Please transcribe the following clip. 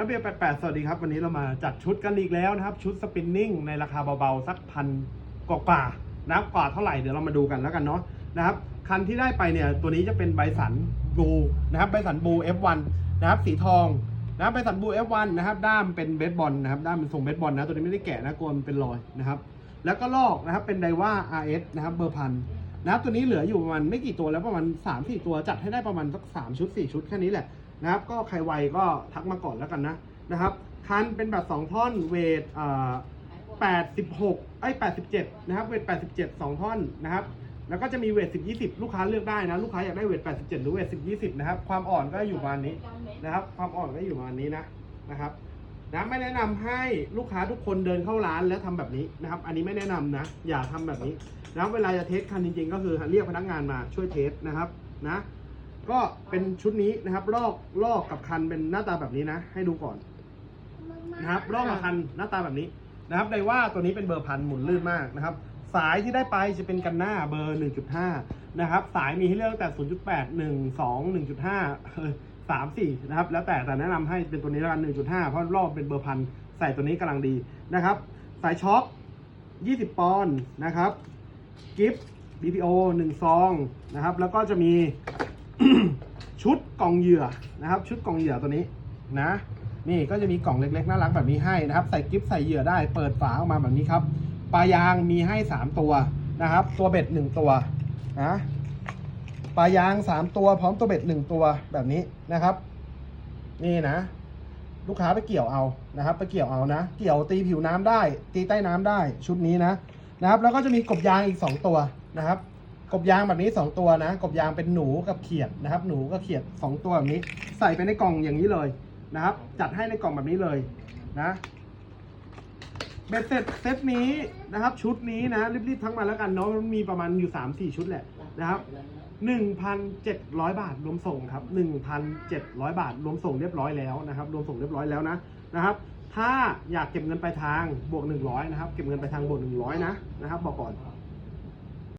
นักเบียร์88สวัสดีครับ วันนี้เรามาจัดชุดกันอีกแล้วนะครับ ชุดสปินนิ่งในราคาเบาๆ สักพันกว่าๆนะครับกว่าเท่าไหร่เดี๋ยวเรามาดูกันแล้วกันเนาะนะครับ คันที่ได้ไปเนี่ย ตัวนี้จะเป็นไบสันบูนะครับไบสันบู F1 นะครับ สีทองนะครับไบสันบู F1 นะครับ ด้ามเป็นเบสบอลนะครับ ด้ามเป็นทรงเบสบอลนะ ตัวนี้ไม่ได้แกะนะกลัวมันเป็นรอยนะครับ แล้วก็ลอกนะครับ เป็นไดว่า RS นะครับ เบอร์พันนับตัวนี้เหลืออยู่ประมาณไม่กี่ตัวแล้วประมาณ3ามสี่ตัวจัดให้ได้ประมาณสักสามชุด4ชุดแค่นี้แหละ นะครับ ก็ใครไวก็ทักมาก่อนแล้วกันนะนะครับ คันเป็นแบบ2ท่อนเวทอ่า86ไอ้ย87นะครับ เวท87 2ท่อนนะครับ แล้วก็จะมีเวท10 20ลูกค้าเลือกได้นะ ลูกค้าอยากได้เวท87หรือเวท10 20นะครับ ความอ่อนก็อยู่ประมาณนี้นะครับ ความอ่อนก็อยู่ประมาณนี้นะนะครับนะไม่แนะนำให้ลูกค้าทุกคนเดินเข้าร้านแล้วทำแบบนี้นะครับ อันนี้ไม่แนะนำนะ อย่าทำแบบนี้นะเวลาจะเทสคันจริงๆ ก็คือเรียกพนักงานมาช่วยเทสนะครับนะ ก็เป็นชุดนี้นะครับลอกลอกกับคันเป็นหน้าตาแบบนี้นะ ให้ดูก่อนนะครับลอกกับคันหน้าตาแบบนี้นะครับในว่าตัวนี้เป็นเบอร์พันหมุนลื่นมากนะครับ สายที่ได้ไปจะเป็นกันหน้าเบอร์ 1.5 นะครับ สายมีให้เลือกตั้งแต่ 0.8 1 2 1.5เออ3 4 นะครับ แล้วแต่แต่แนะนำให้เป็นตัวนี้ล้วกัน 1.5 เพราะรอบเป็นเบอร์พันใส่ตัวนี้กำลังดีนะครับ สายช็อค20 ปอนด์นะครับ กิฟต์ BPO 1 ซองนะครับ แล้วก็จะมี ชุดกล่องเหยื่อนะครับ ชุดกล่องเหยื่อตัวนี้นะ นี่ก็จะมีกล่องเล็กๆน่ารักแบบนี้ให้นะครับ ใส่กิฟต์ใส่เหยื่อได้เปิดฝาออกมาแบบนี้ครับปลายางมีให้ 3 ตัวนะครับ ตัวเบ็ด 1 ตัวนะปลายาง 3 ตัว พร้อมตัวเบ็ด 1 ตัวแบบนี้นะครับ นี่นะ ลูกค้าไปเกี่ยวเอานะครับ ไปเกี่ยวเอานะ เกี่ยวตีผิวน้ำได้ ตีใต้น้ำได้ชุดนี้นะนะครับ แล้วก็จะมีกบยางอีก 2 ตัวนะครับ กบยางแบบนี้ 2 ตัวนะ กบยางเป็นหนูกับเขียดนะครับ หนูกับเขียด 2 ตัวแบบนี้ ใส่ไปในกล่องอย่างนี้เลยนะครับ จัดให้ในกล่องแบบนี้เลยนะเบ็ดเสร็จเซตนี้นะครับ ชุดนี้นะรีบๆทั้งมาแล้วกันเนาะมันมีประมาณอยู่ 3-4 ชุดแหละนะครับ 1,700 บาทรวมส่งครับ 1,700 บาทรวมส่งเรียบร้อยแล้วนะครับ รวมส่งเรียบร้อยแล้วนะนะครับ ถ้าอยากเก็บเงินปลายทางบวก 100 นะครับ เก็บเงินปลายทางบวก 100 นะนะครับ บอกก่อน